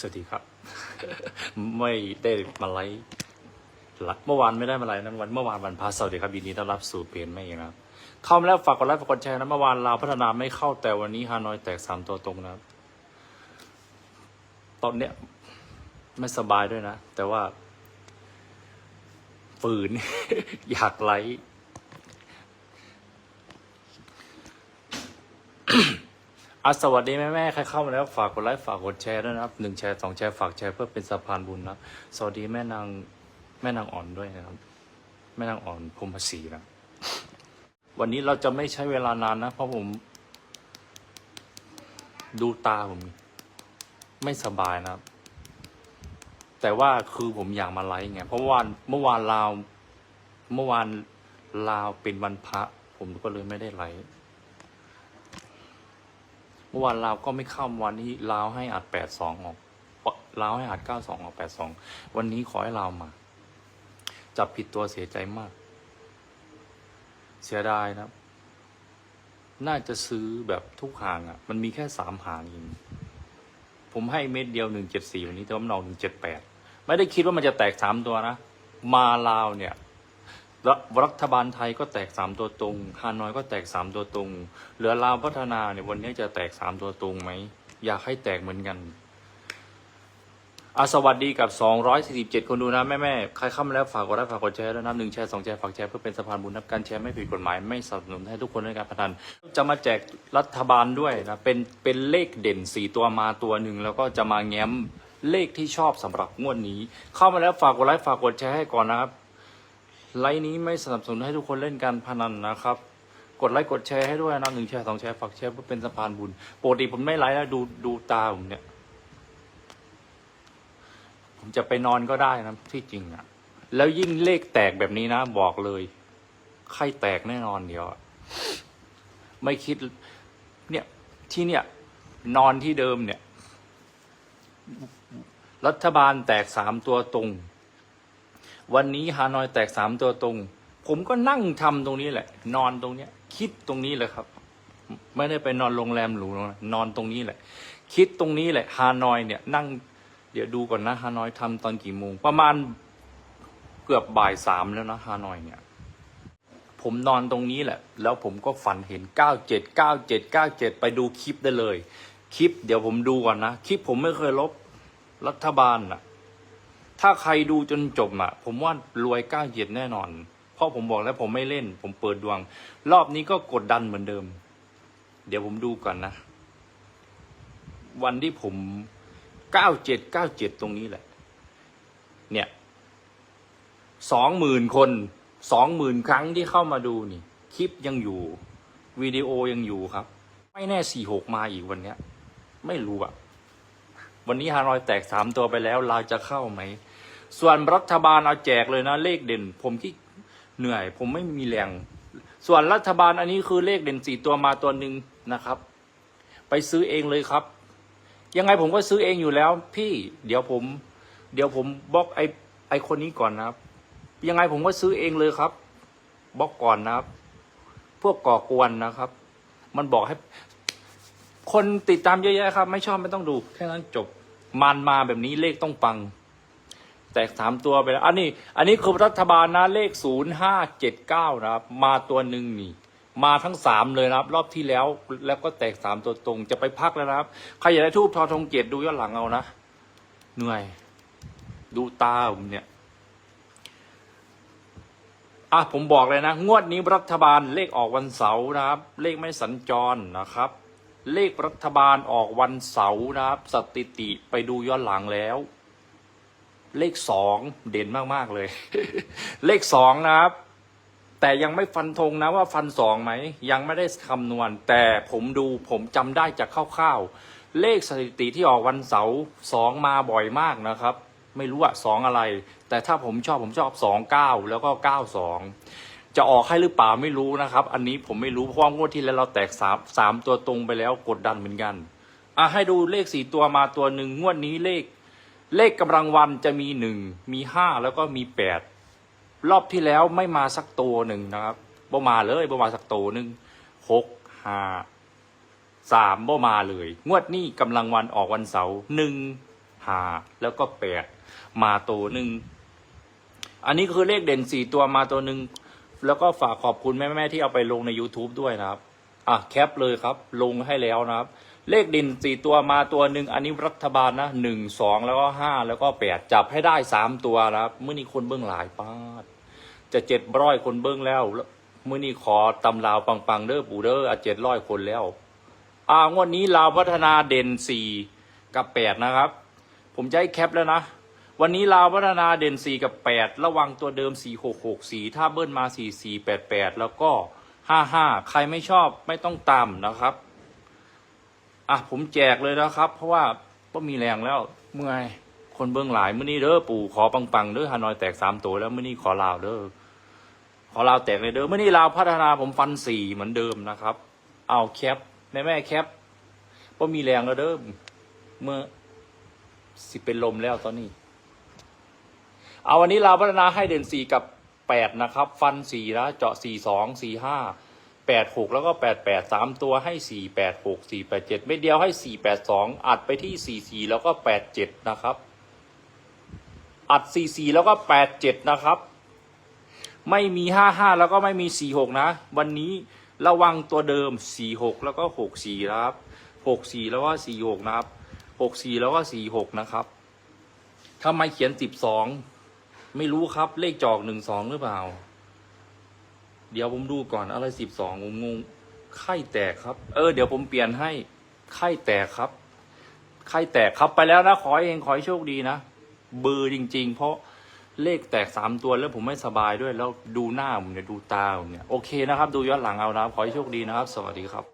สวัสดีครับ ไม่ได้มาไลฟ์ละเมื่อวานไม่ได้มาไลฟ์นะวันเมื่อวานวันพระสวัสดีครับยินดีต้อนรับสู่เพจแม่เองนะครับเข้ามาแล้วฝากกดไลค์ฝากกดแชร์นะเมื่อวานเราพัฒนาไม่เข้าแต่วันนี้ฮานอยแตกสามตัวตรงนะครับ ตอนเนี้ยไม่สบายด้วยนะ แต่ว่า ฝืน อยากไลฟ์ อะสวัสดีแม่แม่ใครเข้ามาแล้วฝากกดไลค์ฝากกดแชร์ด้วยนะครับหนึ่งแชร์สองแชร์ฝากแชร์เพื่อเป็นสะพานบุญนะสวัสดีแม่นางแม่นางอ่อนด้วยนะครับ แม่นางอ่อนพรมศรีนะวันนี้เราจะไม่ใช้เวลานานนะ เพราะผม ดูตาผม ไม่สบายนะครับ แต่ว่าคือผมอยากมาไลฟ์ไงเพราะว่าเมื่อวานลาว เมื่อวานลาวเป็นวันพระ ผมก็เลยไม่ได้ไลฟ์ มื่อวานลาวก็ไม่เข้าวันนี้ลาวให้อัดแปดสองออกลาวให้อัดเก้าสองออกแปดสองวันนี้ขอให้ลาวมา จับผิดตัวเสียใจมาก เสียดายนะ น่าจะซื้อแบบทุกหางอะ่ะ มันมีแค่สามหางเองผมให้เม็ดเดียวหนึ่งเจ็ดสี่วันนี้แต่ว่ามันออกหนึ่งเจ็ดแปดไม่ได้คิดว่ามันจะแตกสามตัวนะ มาลาวเนี่ย รัฐรัฐบาลไทยก็แตกสามตัวตรงฮานอยก็แตกสามตัวตรง เหลือลาวพัฒนาเนี่ยวันนี้จะแตกสามตัวตรงไหม อยากให้แตกเหมือนกันอาสวัสดีกับ 247 คนดูนะ แม่แม่ๆใครเข้ามาแล้วฝากกดไลค์ฝากกดแชร์ด้วยนะหนึ่งแชร์สองแชร์ฝากแชร์เพื่อเป็นสะพานบุญนับการแชร์ไม่ผิดกฎหมายไม่สนับสนุนให้ทุกคนในการพนันจะมาแจกรัฐบาลด้วยนะ เป็นเป็นเลขเด่นสี่ตัวมาตัวหนึ่ง แล้วก็จะมาแง้มเลขที่ชอบสำหรับงวดนี้ เข้ามาแล้วฝากกดไลค์ฝากกดแชร์ให้ก่อนนะครับ ไลน์นี้ไม่สนับสนุนให้ทุกคนเล่นการพนันนะครับ กดไลค์กดแชร์ให้ด้วยนะหนึ่งแชร์สองแชร์ฝากแชร์เพื่อเป็นสะพานบุญปกติผมไม่ไลฟ์นะดูดูตาผมเนี่ย ผมจะไปนอนก็ได้นะที่จริงอะแล้วยิ่งเลขแตกแบบนี้นะ บอกเลยไข้แตกแน่นอนเดียวไม่คิด เนี่ยที่เนี่ย นอนที่เดิมเนี่ย รัฐบาลแตกสามตัวตรง วันนี้ฮานอยแตกสามตัวตรง ผมก็นั่งทำตรงนี้แหละ นอนตรงเนี้ย คิดตรงนี้เลยครับ ไม่ได้ไปนอนโรงแรมหรูนะนอนตรงนี้แหละ คิดตรงนี้แหละฮานอยเนี่ย นั่ง เดี๋ยวดูก่อนนะฮานอยทำตอนกี่โมง ประมาณเกือบบ่ายสามแล้วนะฮานอยเนี่ย ผมนอนตรงนี้แหละ แล้วผมก็ฝันเห็นเก้าเจ็ดเก้าเจ็ดเก้าเจ็ดไปดูคลิปได้เลย คลิป เดี๋ยวผมดูก่อนนะ คลิปผมไม่เคยลบรัฐบาลน่ะ ถ้าใครดูจนจบอะ ผมว่ารวยก้าเจ็ดแน่นอน เพราะผมบอกแล้วผมไม่เล่น ผมเปิดดวง รอบนี้ก็กดดันเหมือนเดิม เดี๋ยวผมดูก่อนนะ วันที่ผมเก้าเจ็ดเก้าเจ็ดตรงนี้แหละ เนี่ยสองหมื่นคนสองหมื่นครั้งที่เข้ามาดูนี่ คลิปยังอยู่วิดีโอยังอยู่ครับ ไม่แน่สี่หกมาอีกวันเนี้ย ไม่รู้อะ วันนี้ฮารอยแตกสามตัวไปแล้วเราจะเข้าไหม ส่วนรัฐบาลเอาแจกเลยนะ เลขเด่น ผมที่เหนื่อย ผมไม่มีแรง ส่วนรัฐบาลอันนี้คือเลขเด่นสี่ตัวมาตัวหนึ่งนะครับ ไปซื้อเองเลยครับ ยังไงผมก็ซื้อเองอยู่แล้ว พี่เดี๋ยวผม เดี๋ยวผมบล็อกไอไอคนนี้ก่อนนะครับ ยังไงผมก็ซื้อเองเลยครับบล็อกก่อนนะครับ พวกก่อกวนนะครับ มันบอกให้ คนติดตามเยอะแยะครับ ไม่ชอบไม่ต้องดู แค่นั้นจบมันมาแบบนี้เลขต้องปัง แตกสามตัวไปแล้วอันนี้ อันนี้คือรัฐบาลนะเลขศูนย์ห้าเจ็ดเก้านะครับ มาตัวหนึ่งนี่ มาทั้งสามเลยนะครับ รอบที่แล้วแล้วก็แตกสามตัวตรงจะไปพักแล้วนะครับใครอยากได้ทูบทอทงเกียรติดูย้อนหลังเอานะเหนื่อย ดูตาผมเนี่ยอะผมบอกเลยนะ งวดนี้รัฐบาลเลขออกวันเสาร์นะครับ เลขไม่สัญจรนะครับ เลขรัฐบาลออกวันเสาร์นะครับ สถิติไปดูย้อนหลังแล้ว เลขสองเด่นมากๆเลย เลขสองนะครับ แต่ยังไม่ฟันธงนะว่าฟันสองไหม ยังไม่ได้คำนวณ แต่ผมดูผมจำได้จากคร่าวๆเลขสถิติที่ออกวันเสาร์สองมาบ่อยมากนะครับ ไม่รู้อะสองอะไร แต่ถ้าผมชอบผมชอบสองเก้าแล้วก็เก้าสอง จะออกให้หรือเปล่าไม่รู้นะครับ อันนี้ผมไม่รู้เพราะว่างวดที่แล้วเราแตกสามสามตัวตรงไปแล้วกดดันเหมือนกันอะให้ดูเลขสี่ตัวมาตัวหนึ่งงวดนี้เลข เลขกำลังวันจะมีหนึ่งมีห้าแล้วก็มีแปดรอบที่แล้วไม่มาสักตัวหนึ่งนะครับบ่มาเลยบ่มาสักตัวหนึ่งหกห้าสามบ่มาเลย งวดนี้กำลังวันออกวันเสาร์หนึ่งห้าแล้วก็แปดมาตัวหนึ่งอันนี้คือเลขเด่นสี่ตัวมาตัวหนึ่ง แล้วก็ฝากขอบคุณแม่ๆที่เอาไปลงใน YouTube ด้วยนะครับ อะแคปเลยครับ ลงให้แล้วนะครับ เลขด่นสี่ตัวมาตัวหนึ่งอันนี้รัฐบาลนะหนึ่งสองแล้วก็ห้าแล้วก็แปดจับให้ได้สามตัวนะครับเมื่อนี้คนเบื้องหลายป้าดจะเจ็ดร้อยคนเบิ้องแล้วแล้วมื่อนี้ขอตำลาวปังๆเด้อปูเด้ออะเจ็ดร้อยคนแล้ว อ่างวดนี้ลาวพัฒนาเด่นสี่กับแปดนะครับ ผมจะให้แคปแล้วนะ วันนี้ลาวพัฒนาเด่นสี่กับแปดระวังตัวเดิมสี่หกหกสี่ถ้าเบิ้ลมาสี่สี่แปดแปดแล้วก็ห้าห้าใครไม่ชอบไม่ต้องตามนะครับ อะผมแจกเลยนะครับ เพราะว่าก็มีแรงแล้วเมื่อยคนเบื้องหลายมื่อนี้เด้อปู่ขอปังๆเด้อฮานอยแตกสามตัวแล้วมื่อนี้ขอลาวเด้อขอลาวแตกเลยเด้อมื่อนี้ลาวพัฒนาผมฟันสี่เหมือนเดิมนะครับ เอาแคปแม่แม่แคปก็มีแรงแล้วเด้อเมื่อสิเป็นลมแล้วตอนนี้ เอาวันนี้ลาพัฒนาให้เด่นสี่กับแปดนะครับ ฟันสี่นะเจาะสี่สองสี่ห้าแปดหกแล้วก็แปดแปดสามตัวให้สี่แปดหกสี่แปดเจ็ดไม่เดียวให้สี่แปดสองอัดไปที่สี่สี่แล้วก็แปดเจ็ดนะครับ อัดสี่สี่แล้วก็แปดเจ็ดนะครับ ไม่มีห้าห้าแล้วก็ไม่มีสี่หกนะ วันนี้ระวังตัวเดิมสี่หกแล้วก็หกสี่นะครับหกสี่แล้วก็สี่หกนะครับหกสี่แล้วก็สี่หกนะครับทำไมเขียนสิบสอง ไม่รู้ครับ เลขจอกหนึ่งสองหรือเปล่า เดี๋ยวผมดูก่อนอะไรสิบสองผมงงไข่แตกครับ เออ เดี๋ยวผมเปลี่ยนให้ ไข่แตกครับ ไข่แตกครับไปแล้วนะขอเองขอให้โชคดีนะเบอร์จริง ๆ เพราะเลขแตกสามตัวแล้วผมไม่สบายด้วย แล้วดูหน้าผมเนี่ยดูตาผมเนี่ยโอเคนะครับ ดูย้อนหลังเอานะครับขอให้โชคดีนะครับ สวัสดีครับ